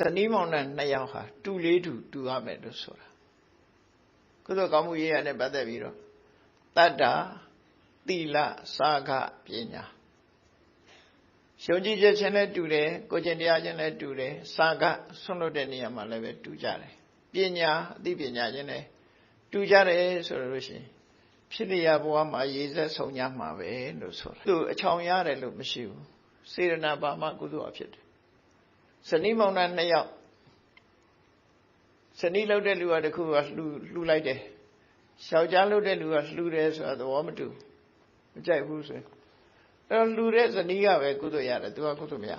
ဇနီးမောင်နှံနှစ်ယောက်ဟာတူလေးတူတူရမယ်လို့ဆိုတာကုသိုလ်ကောင်းမှုရေးရတဲ့ပတ်သက်ပြီးတော့တတ္တာတိလစာခပညာရှုံကြည်ချက်ချင်းလည်းတူတယ်ကိုကျင့်တရားချင်းလည်းတူတယ်စာခဆွန့်လွတ်တဲ့နေရာမှာလည်းပဲတူကြတယ်ပညာအသိပညာချင်းလည်းတူကြတယ်ဆိုလို့ရှိရင်ဖြစ်လျာဘဝမှာရေဆက်ဆုံးကြမှာပဲလို့ဆိုတာသူအချောင်ရတယ်လို့မရှိဘူးစေရနာပါမကုသိုလ်အဖြစ်တယ် ဇနီးမောင်နှံနှစ်ယောက်ဇနီးလောက်တဲ့လူကတခုကလှူလှူလိုက်တယ်ယောက်ျားလုပ်တဲ့လူကလှူတယ်ဆိုတာသဘောမတူမကြိုက်ဘူးဆိုရင်အဲ့တော့လှူတဲ့ဇနီးကပဲကုသိုလ်ရတယ်သူကကုသိုလ်မရ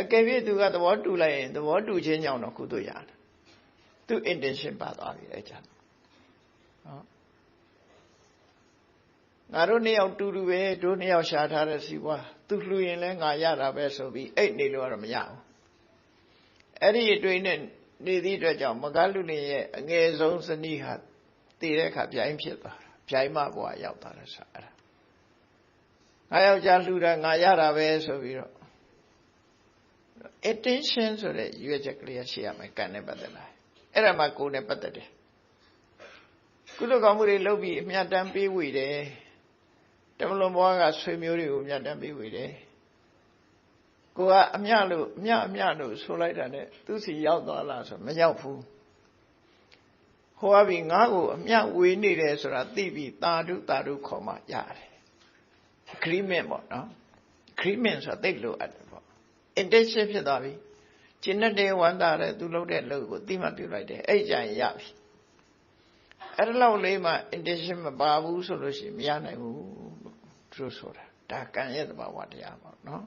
အကယ်၍သူကသဘောတူလိုက်ရင်သဘောတူခြင်းကြောင့်တော့ကုသိုလ်ရတယ်သူ intention ပါသွားပြီအဲ့ကြနော်ငါတို့နှစ်ယောက်တူတူပဲတို့နှစ်ယောက်ရှာထားတဲ့စီပွား သူလှူရင်လဲငါရတာပဲဆိုပြီးအဲ့နေလို့ကတော့မရဘူးအဲ့ဒီအတွေ့နဲ့နေသည့်အတွက်ကြောင့်မကလူလင်ရဲ့အငယ်ဆုံးဇနီးဟာတည်တဲ့အခါပြိုင်ဖြစ်သွားတာပြိုင်မဘဝရောက်သွားတယ်ဆိုအဲ့ဒါငါယောက်ျားလှူတာငါရတာပဲဆိုပြီးတော့ attention ဆိုတဲ့ရွေးချက်ကလေးရှိရမယ်ကံနဲ့ပတ်သက်လာအဲ့ဒါမှကိုယ်နဲ့ပတ်သက်တယ်ကုသိုလ်ကောင်းမှုတွေလုပ်ပြီးအမြတ်တမ်းပေးဝေတယ် တမလွန်ဘွားကဆွေမျိုးတွေကိုအမြတ်တမ်းပေးဝေတယ်ကိုကအမြလို့အမြအမြလို့ဆိုလိုက်တာနဲ့သူစီရောက်သွားလားဆိုမရောက်ဘူးဟောပြီးငါ့ကိုအမြဝေနေတယ်ဆိုတာသိပြီးတာဓုတာဓုခေါ်မှရတယ် agreement ပေါ့နော် agreement ဆိုတာသိလို့အပ်တယ်ပေါ့ intention ဖြစ်သွားပြီကျင့်တဲ့ဝန္တာတဲ့သူလုပ်တဲ့လုပ်ကိုသိမှပြုလိုက်တယ်အဲ့ကြရင်ရပြီအဲ့ဒါလောက်လေးမှ intention မပါဘူးဆိုလို့ရှိရင်မရနိုင်ဘူးလို့ သူတို့ဆိုတာဒါကံရဲ့သဘာဝတရားပေါ့နော်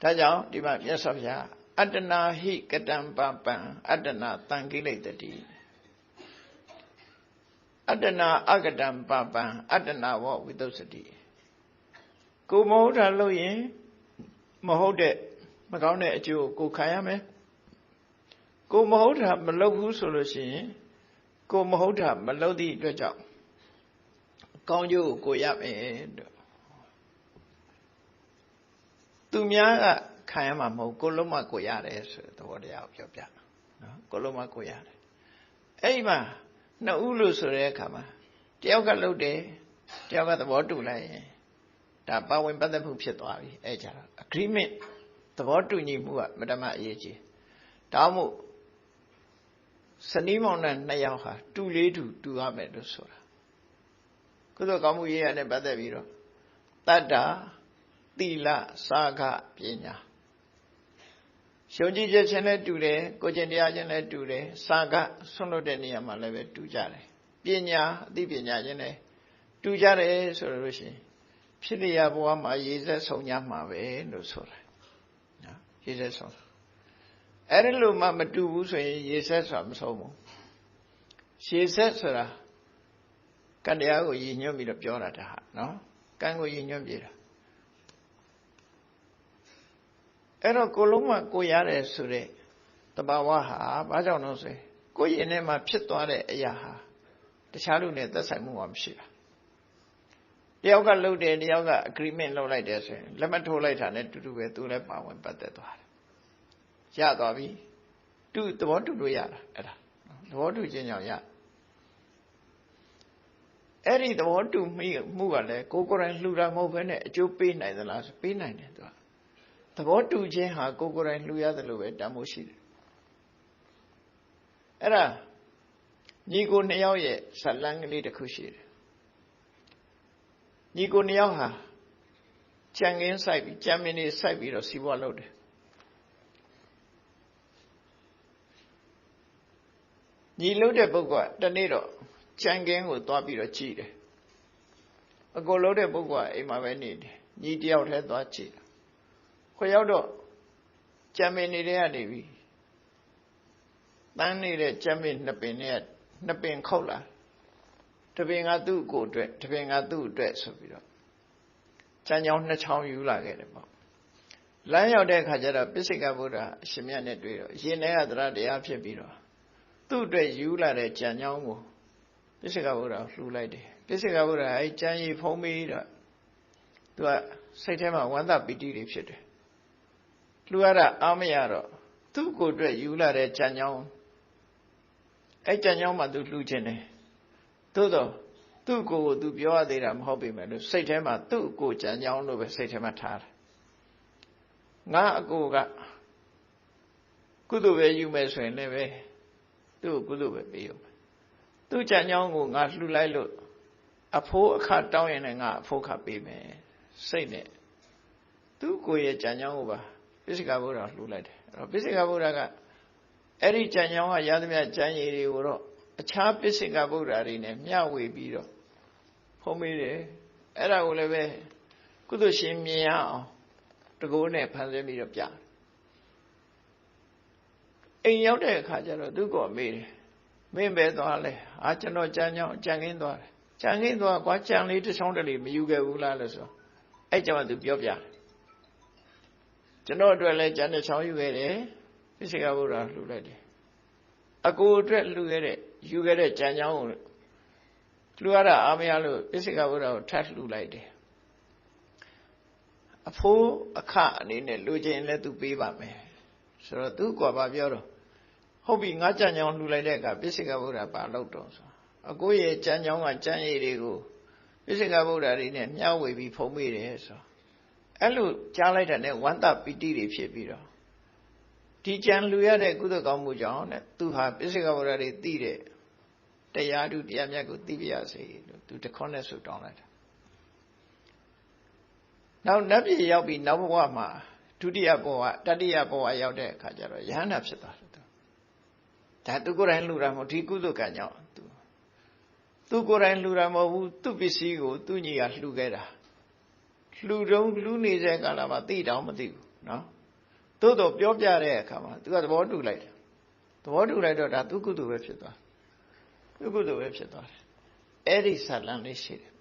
ဒါကြောင့်ဒီမှာမြတ်စွာဘုရားအတ္တနာဟိကတံပပံအတ္တနာတံကိလေတတိအတ္တနာအကတံပပံအတ္တနာဝဝိသုစတိကိုမဟုတ်တာလို့ရင်မဟုတ်တဲ့မကောင်းတဲ့အကျိုးကိုခံရမယ်ကိုမဟုတ်တာမလုပ်ဘူးဆိုလို့ရှိရင်ကိုမဟုတ်တာမလုပ်သည့်အတွက်ကြောင့် ကောင်းကျိုးကိုကိုရမယ်လို့သူများကခံရမှာမဟုတ်ကိုလုံးမကိုရတယ်ဆိုတဲ့သဘောတရားကိုပြောပြနော်ကိုလုံးမကိုရတယ်အဲ့ဒီမှာနှစ်ဦးလို့ဆိုတဲ့အခါမှာတယောက်ကလှုပ်တယ်တယောက်ကသဘောတူလိုက်ရင်ဒါပါဝင်ပတ်သက်မှုဖြစ်သွားပြီအဲ့ကြတော့ agreement သဘောတူညီမှုကမတမအရေးကြီးဒါမှမဟုတ်စနီးမောင်နဲ့နှစ်ယောက်ဟာတူလေးတူတူရမယ်လို့ဆိုတာ ကုသိုလ်ကောင်းမှုရေးရတဲ့ပတ်သက်ပြီးတော့တတ္တာတိလစာခပညာရှုံကြည်ချက်ချင်းလည်းတူတယ်ကိုကျင့်တရားချင်းလည်းတူတယ်စာခဆွန့်လွတ်တဲ့နေရာမှာလည်းပဲတူကြတယ်ပညာအသိပညာချင်းလည်းတူကြတယ်ဆိုလို့ရှိရင်ဖြစ်လျာဘဝမှာရေဆက်ဆုံးကြမှာပဲလို့ဆိုတာနော်ရေဆက်ဆုံးအဲ့ဒီလိုမှမတူဘူးဆိုရင်ရေဆက်ဆိုတာမဆုံးဘူးရေဆက်ဆိုတာ ကတရားကိုရည်ညွှန်းပြီးတော့ပြောတာဒါဟာနော်ကံကိုရည်ညွှန်းပြတာအဲ့တော့ကိုလုံးမကိုရတယ်ဆိုတဲ့တဘာဝဟာဘာကြောင့်လို့ဆိုရင်ကိုရင်ထဲမှာဖြစ်သွားတဲ့အရာဟာတခြားလူနဲ့သက်ဆိုင်မှုမှမရှိတာတယောက်ကလှုပ်တယ်တယောက်က agreement လုပ်လိုက်တယ်ဆိုရင်လက်မထိုးလိုက်တာနဲ့တူတူပဲသူလည်းပါဝင်ပတ်သက်သွားတယ်ရသွားပြီတူသဘောတူလို့ရတာအဲ့ဒါသဘောတူခြင်းကြောင့်ရ အဲ့ဒီသဘောတူမှုမှုကလည်းကိုကိုယ်တိုင်လှူတာမဟုတ်ဘဲနဲ့အကျိုးပေးနိုင်သလားဆိုပေးနိုင်တယ်သူကသဘောတူခြင်းဟာကိုကိုယ်တိုင်လှူရတယ်လို့ပဲတန်ဖိုးရှိတယ်အဲ့ဒါညီကိုနှစ်ယောက်ရဲ့ဇလန်းကလေးတစ်ခုရှိတယ်ညီကိုနှစ်ယောက်ဟာကြံကင်းဆိုင်ပြီးကြံမင်းနေဆိုင်ပြီးတော့စီးပွားလုပ်တယ်ညီလို့တဲ့ပုဂ္ဂိုလ်ကတနေ့တော့ ကြံကင်းကိုသွားပြီးတော့ကြည့်တယ်အကိုလို့တဲ့ပုဂ္ဂိုလ်ကအိမ်မှာပဲနေတယ်ညီတယောက်တည်းသွားကြည့်တယ်ခွေရောက်တော့ကြံမင်းနေတဲ့ကနေပြီတန်းနေတဲ့ကြံမင်းနှစ်ပင်နဲ့နှစ်ပင်ခုတ်လာတပင်ကသူ့ကိုအတွက်တပင်ကသူ့အတွက်ဆိုပြီးတော့ချမ်းချောင်းနှစ်ချောင်းယူလာခဲ့တယ်ပေါ့လမ်းရောက်တဲ့အခါကျတော့ပစ္စိကဗုဒ္ဓအရှင်မြတ်နဲ့တွေ့တော့ရင်ထဲကသရတရားဖြစ်ပြီးတော့သူ့အတွက်ယူလာတဲ့ကြံချောင်းကို ပစ္စိကဗုဒ္ဓလှူလိုက်တယ်ပစ္စိကဗုဒ္ဓအဲကြံရည်ဖုံးပြီးတော့သူကစိတ်ထဲမှာဝမ်းသာပီတိတွေဖြစ်တယ်လှူရတာအားမရတော့သူ့ကိုယ်အတွက်ယူလာတဲ့ကြံကြောင်းအဲ့ကြံကြောင်းမှသူလှူခြင်းတယ်သို့တော့သူ့ကိုယ်ကိုသူပြောရသေးတာမဟုတ်ပေမဲ့လို့စိတ်ထဲမှာသူ့ကိုယ်ကြံကြောင်းလို့ပဲစိတ်ထဲမှာထားတယ်ငါအကိုကကုသိုလ်ပဲယူမယ်ဆိုရင်လည်းပဲသူ့ကိုကုသိုလ်ပဲပေးရုံ သူ့ကြံကြောင်းကိုငါလှူလိုက်လို့အဖိုးအခတောင်းရင်လည်းငါအဖိုးခပေးမယ်စိတ်နဲ့သူ့ကိုယ်ရဲ့ကြံကြောင်းကိုပါပိစိကဗုဒ္ဓလှူလိုက်တယ်အဲ့တော့ပိစိကဗုဒ္ဓကအဲ့ဒီကြံကြောင်းကရသမျှကြံရည်တွေကိုတော့အခြားပိစိကဗုဒ္ဓတွေနဲ့မျှဝေပြီးတော့ဖုံးမိတယ်အဲ့ဒါကိုလည်းပဲကုသရှင်မြင်ရအောင်တကိုးနဲ့ဖန်ဆင်းပြီးတော့ပြအိမ်ရောက်တဲ့အခါကျတော့သူကမေးတယ် မင်းပဲသွားလဲအာကျွန်တော်ကြံကြောင်းကြံခင်းသွားတယ်ကြံခင်းသွားကွာကြံလေးတစ်ချောင်းတလေမယူခဲ့ဘူးလားလို့ဆိုအဲ့ကြောင့်သူပြောပြတယ်ကျွန်တော်အတွက်လည်းကြံတစ်ချောင်းယူခဲ့တယ်ပိစိကဗုဒ္ဓလှူလိုက်တယ်အကိုအတွက်လှူခဲ့တဲ့ယူခဲ့တဲ့ကြံကြောင်းကိုလှူရတာအာမရလို့ပိစိကဗုဒ္ဓကိုထပ်လှူလိုက်တယ်အဖိုးအခအနေနဲ့လူချင်းလည်းသူပေးပါမယ်ဆိုတော့သူကဘာပြောတော့ ဟုတ်ပြီငါကြံကြောင်းလှူလိုက်တဲ့အခါပိစိကဗုဒ္ဓပါလို့တော့ဆိုအကိုရဲ့ကြံကြောင်းကကြံရည်တွေကိုပိစိကဗုဒ္ဓတွေနဲ့မျှဝေပြီးဖုံးမိတယ်ဆိုအဲ့လိုကြားလိုက်တဲ့နဲ့ဝန္တပီတိတွေဖြစ်ပြီးတော့ဒီကြံလူရတဲ့ကုသကောင်းမှုကြောင့်တဲ့သူဟာပိစိကဗုဒ္ဓတွေသိတဲ့တရားဓုတရားမြတ်ကိုသိပြရစေလို့သူတခွန်းနဲ့ဆုတောင်းလိုက်တာနောက်နတ်ပြည်ရောက်ပြီးနောက်ဘဝမှာဒုတိယဘဝတတိယဘဝရောက်တဲ့အခါကျတော့ယဟန္တာဖြစ်သွားတယ် ဒါသူကိုယ်တိုင်လှူတာမဟုတ်ဒီကုသကံကြောင့်သူသူကိုယ်တိုင်လှူတာမဟုတ်ဘူးသူ့ပစ္စည်းကိုသူ့ညီကလှူခဲ့တာလှူတုံးလှူနေတဲ့ကာလမှာသိတောင်မသိဘူးနော်သို့တော့ပြောပြတဲ့အခါမှာသူကသဘောတူလိုက်တယ်သဘောတူလိုက်တော့ဒါသူကုသိုလ်ပဲဖြစ်သွားသူကုသိုလ်ပဲဖြစ်သွားတယ်အဲ့ဒီဇာလံလေးရှိတယ်